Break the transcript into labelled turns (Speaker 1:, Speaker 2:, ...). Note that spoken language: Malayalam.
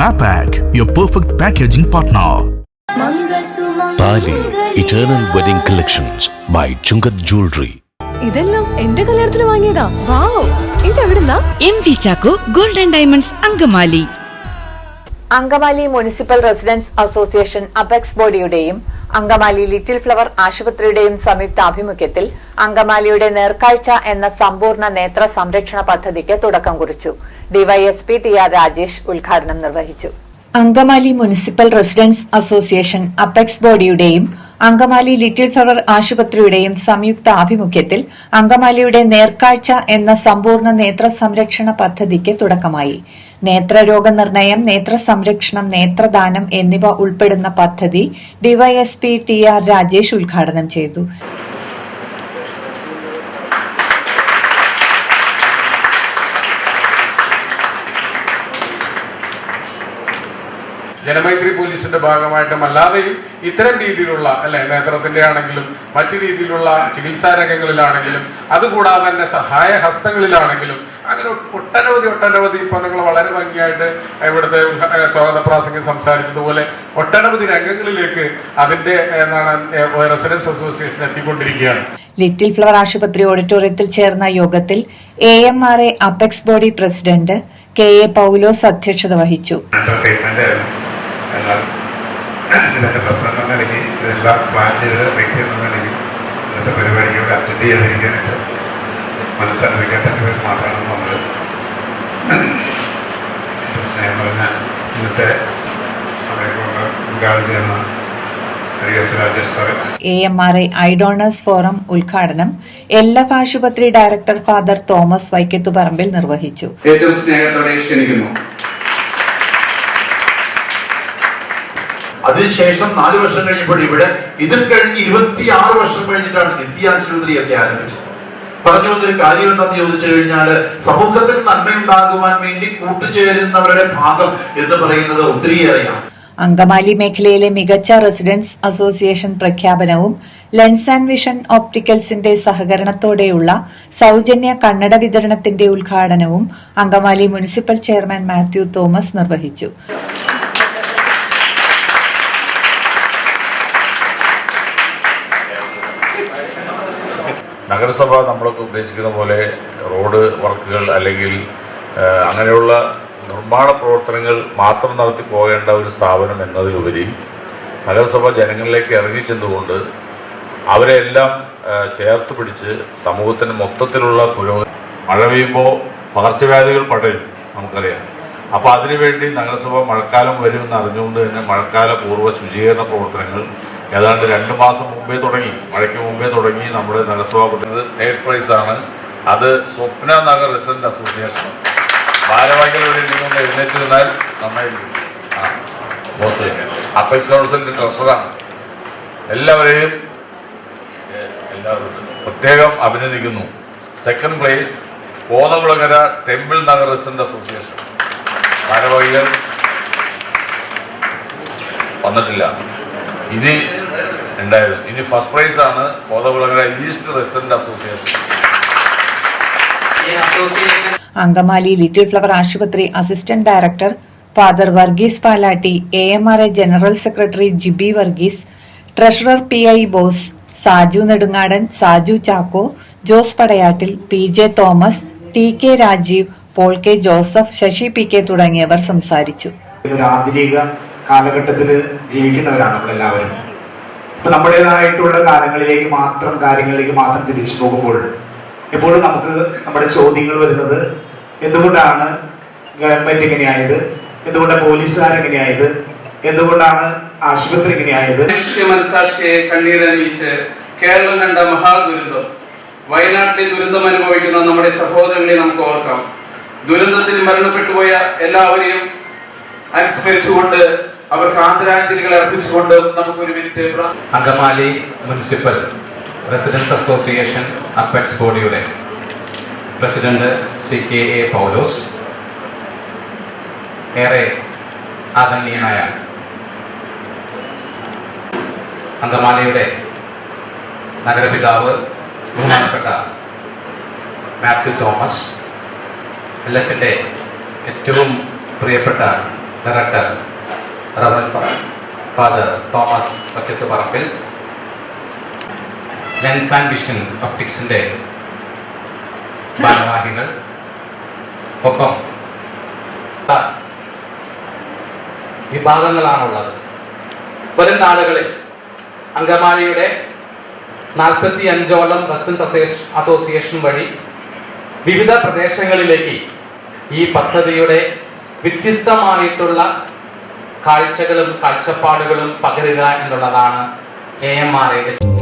Speaker 1: Mapac, your perfect packaging partner.
Speaker 2: Thali eternal wedding collections by Chungath jewellery
Speaker 3: ഇതെല്ലാം എന്റെ കല്യാണത്തിന് വാങ്ങിയതാ. Wow. ഇതെവിടുന്നാ?
Speaker 4: M V Chacko golden diamonds Angamaly.
Speaker 5: Angamaly municipal residence association apex ബോഡിയുടെയും Angamaly little flower ആശുപത്രിയുടെയും സംയുക്ത ആഭിമുഖ്യത്തിൽ അങ്കമാലിയുടെ നേർക്കാഴ്ച എന്ന സമ്പൂർണ നേത്ര സംരക്ഷണ പദ്ധതിക്ക് തുടക്കം കുറിച്ചു. ഡിവൈഎസ്പി ടി ആർ രാജേഷ് ഉദ്ഘാടനം നിർവഹിച്ചു. Angamaly municipal residence association apex ബോഡിയുടെയും Angamaly little flower ആശുപത്രിയുടെയും സംയുക്ത ആഭിമുഖ്യത്തിൽ അങ്കമാലിയുടെ നേർക്കാഴ്ച എന്ന സമ്പൂർണ നേത്ര സംരക്ഷണ പദ്ധതിക്ക് തുടക്കമായി. നേത്രരോഗ നിർണയം നേത്ര സംരക്ഷണം നേത്രദാനം എന്നിവ ഉൾപ്പെടുന്ന പദ്ധതി ഡിവൈഎസ്പി ടി ആർ രാജേഷ് ഉദ്ഘാടനം ചെയ്തു.
Speaker 6: ജനമൈത്രി പോലീസിന്റെ ഭാഗമായിട്ടും അല്ലാതെയും ഇത്തരം രീതിയിലുള്ള അല്ലെ നേത്രത്തിന്റെ ആണെങ്കിലും മറ്റു രീതിയിലുള്ള ചികിത്സാ രംഗങ്ങളിലാണെങ്കിലും അതുകൂടാതെ തന്നെ സഹായ ഹസ്തങ്ങളിലാണെങ്കിലും അങ്ങനെ ഒട്ടനവധി ഒട്ടനവധി ഇപ്പൊ നിങ്ങൾ വളരെ ഭംഗിയായിട്ട് ഇവിടുത്തെ സ്വാഗത പ്രാസംഗം സംസാരിച്ചതുപോലെ ഒട്ടനവധി രംഗങ്ങളിലേക്ക് അതിന്റെ എന്താണ് റെസിഡൻസ് അസോസിയേഷൻ എത്തിക്കൊണ്ടിരിക്കുകയാണ്.
Speaker 5: ലിറ്റിൽ ഫ്ലവർ ആശുപത്രി ഓഡിറ്റോറിയത്തിൽ ചേർന്ന യോഗത്തിൽ A M R A apex body president K A Paulose അധ്യക്ഷത വഹിച്ചു.
Speaker 7: എന്നാൽ ഇതിന്റെ പ്രസിഡന്റ് എന്ന നിലയ്ക്ക് ഇതെല്ലാം പ്ലാൻ ചെയ്ത വ്യക്തി എന്ന നിലയ്ക്ക് ഇന്നത്തെ പരിപാടിയോട് അറ്റൻഡ് ചെയ്യാതിരിക്കാനായിട്ട് മനസ്സനുഭവിക്കാത്തതിന്റെ പേര് മാത്രമാണ് വന്നത് ഇപ്പം സ്നേഹം പറഞ്ഞ ഇന്നത്തെ ഉദ്ഘാടനം ചെയ്യുന്ന
Speaker 5: A M R I I donors forum ഉദ്ഘാടനം എല്ലാ എഫ് ആശുപത്രി ഡയറക്ടർ ഫാദർ തോമസ് വൈക്കത്തുപറമ്പിൽ നിർവഹിച്ചു.
Speaker 8: ഏറ്റവും സ്നേഹത്തോടെ ക്ഷണിക്കുന്നു.
Speaker 9: അതിനുശേഷം നാല് വർഷം കഴിഞ്ഞപ്പോൾ ഇവിടെ ഇതിൽ കഴിഞ്ഞ് ഇരുപത്തിയാറ് വർഷം കഴിഞ്ഞിട്ടാണ് ലിസി ആശുപത്രിയൊക്കെ ആരംഭിച്ചത്. പറഞ്ഞു വന്നൊരു കാര്യം എന്താന്ന് ചോദിച്ചു കഴിഞ്ഞാൽ സമൂഹത്തിന് നന്മയുണ്ടാകുവാൻ വേണ്ടി കൂട്ടുചേരുന്നവരുടെ ഭാഗം എന്ന് പറയുന്നത് ഒത്തിരിയേറെയാണ്.
Speaker 5: അങ്കമാലി മേഖലയിലെ മികച്ച റെസിഡൻസ് അസോസിയേഷൻ പ്രഖ്യാപനവും ലെൻസ് ആൻഡ് വിഷൻ ഓപ്റ്റിക്കൽസിന്റെ സഹകരണത്തോടെയുള്ള സൗജന്യ കണ്ണട വിതരണത്തിന്റെ ഉദ്ഘാടനവും അങ്കമാലി മുനിസിപ്പൽ ചെയർമാൻ മാത്യു തോമസ് നിർവഹിച്ചു.
Speaker 10: നഗരസഭ നമ്മളൊക്കെ ഉദ്ദേശിക്കുന്ന പോലെ റോഡ് വർക്കുകൾ അല്ലെങ്കിൽ അങ്ങനെയുള്ള നിർമ്മാണ പ്രവർത്തനങ്ങൾ മാത്രം നടത്തി പോകേണ്ട ഒരു സ്ഥാപനം എന്നതിലുപരി നഗരസഭ ജനങ്ങളിലേക്ക് ഇറങ്ങിച്ചെന്നുകൊണ്ട് അവരെ എല്ലാം ചേർത്ത് പിടിച്ച് സമൂഹത്തിന് മൊത്തത്തിലുള്ള പുരോഗതി മഴ പെയ്യുമ്പോൾ പകർച്ചവ്യാധികൾ പടരും നമുക്കറിയാം. അപ്പോൾ അതിനുവേണ്ടി നഗരസഭ മഴക്കാലം വരുമെന്ന് അറിഞ്ഞുകൊണ്ട് തന്നെ മഴക്കാല പൂർവ ശുചീകരണ പ്രവർത്തനങ്ങൾ ഏതാണ്ട് രണ്ട് മാസം മുമ്പേ തുടങ്ങി. മഴയ്ക്ക് മുമ്പേ തുടങ്ങി നമ്മുടെ നഗരസഭ കൊടുക്കുന്നത് തേർഡ് പ്രൈസ് ആണ് അത് സ്വപ്ന നഗർ റെസിഡന്റ് അസോസിയേഷൻ. എഴുന്നേറ്റ് നിന്നാൽ നന്നായിരിക്കും. അപ്പൈസ് കൗൺസിലിന്റെ ട്രഷറാണ്. എല്ലാവരെയും പ്രത്യേകം അഭിനന്ദിക്കുന്നു. Second place Kothakulangara temple Nagar resident association. ഭാരവാഹികൾ വന്നിട്ടില്ല. ഇനി ഉണ്ടായിരുന്നു. ഇനി ഫസ്റ്റ് പ്രൈസ് ആണ് കോതകുളങ്ങര ഈസ്റ്റ് റെസിഡന്റ് അസോസിയേഷൻ
Speaker 8: ഈ അസോസിയേഷൻ
Speaker 5: അങ്കമാലി ലിറ്റിൽ ഫ്ലവർ ആശുപത്രി assistant director father Varghese Palatty A M R I general secretary Jibi Varghese treasurer P I Bose Saju Nedungadan Saju Chacko Jose Padayattil P J Thomas T K Rajeev Paul K Joseph Sasi P K തുടങ്ങിയവർ സംസാരിച്ചു.
Speaker 9: ഇതൊരു ആധുനിക കാലഘട്ടത്തിൽ ജീവിക്കുന്നവരാണ് നമ്മളെല്ലാവരും. ഇപ്പൊ നമ്മുടേതായിട്ടുള്ള കാലങ്ങളിലേക്ക് മാത്രം കാര്യങ്ങളിലേക്ക് മാത്രം തിരിച്ചു പോകുമ്പോൾ എപ്പോഴും നമുക്ക് നമ്മുടെ ചോദ്യങ്ങൾ വരുന്നത് എന്തുകൊണ്ടാണ് ഗവൺമെന്റ് ഇങ്ങനെയായത്? എന്തുകൊണ്ടാണ് പോലീസുകാർ എങ്ങനെയായത് എന്തുകൊണ്ടാണ് ആശുപത്രി ഇങ്ങനെയായത്?
Speaker 8: മനസാക്ഷിയെ കണ്ണീരണിയിച്ച് കേരളം കണ്ട മഹാദുരന്തം. വയനാട്ടിലെ ദുരന്തം അനുഭവിക്കുന്ന നമ്മുടെ സഹോദരങ്ങളെ നമുക്ക് ഓർക്കാം. ദുരന്തത്തിൽ മരണപ്പെട്ടുപോയ എല്ലാവരെയും അനുസ്മരിച്ചുകൊണ്ട് അവർക്ക് ആദരാഞ്ജലികൾ അർപ്പിച്ചുകൊണ്ട് നമുക്ക് ഒരു minute
Speaker 11: Angamaly municipal residence association apex ബോഡിയുടെ president C K A Paulose ഏറെ ആദരണീയനായ അങ്കമാലിയുടെ നഗരപിതാവ് ബഹുമാനപ്പെട്ട മാത്യു തോമസ് എഫിന്റെ ഏറ്റവും പ്രിയപ്പെട്ട director Rev father Thomas Pakkathuparambil lens and vision ഒപ്റ്റിക്സിന്റെ ഭാരവാഹികൾ ഒപ്പം. വിഭാഗങ്ങളാണുള്ളത്. വരും നാളുകളിൽ അങ്കമാലിയുടെ നാൽപ്പത്തി അഞ്ചോളം റെസിഡൻസ് അസോസിയേഷൻ വഴി വിവിധ പ്രദേശങ്ങളിലേക്ക് ഈ പദ്ധതിയുടെ വ്യത്യസ്തമായിട്ടുള്ള കാഴ്ചകളും കാഴ്ചപ്പാടുകളും പകരുക എന്നുള്ളതാണ് എ എം ആർ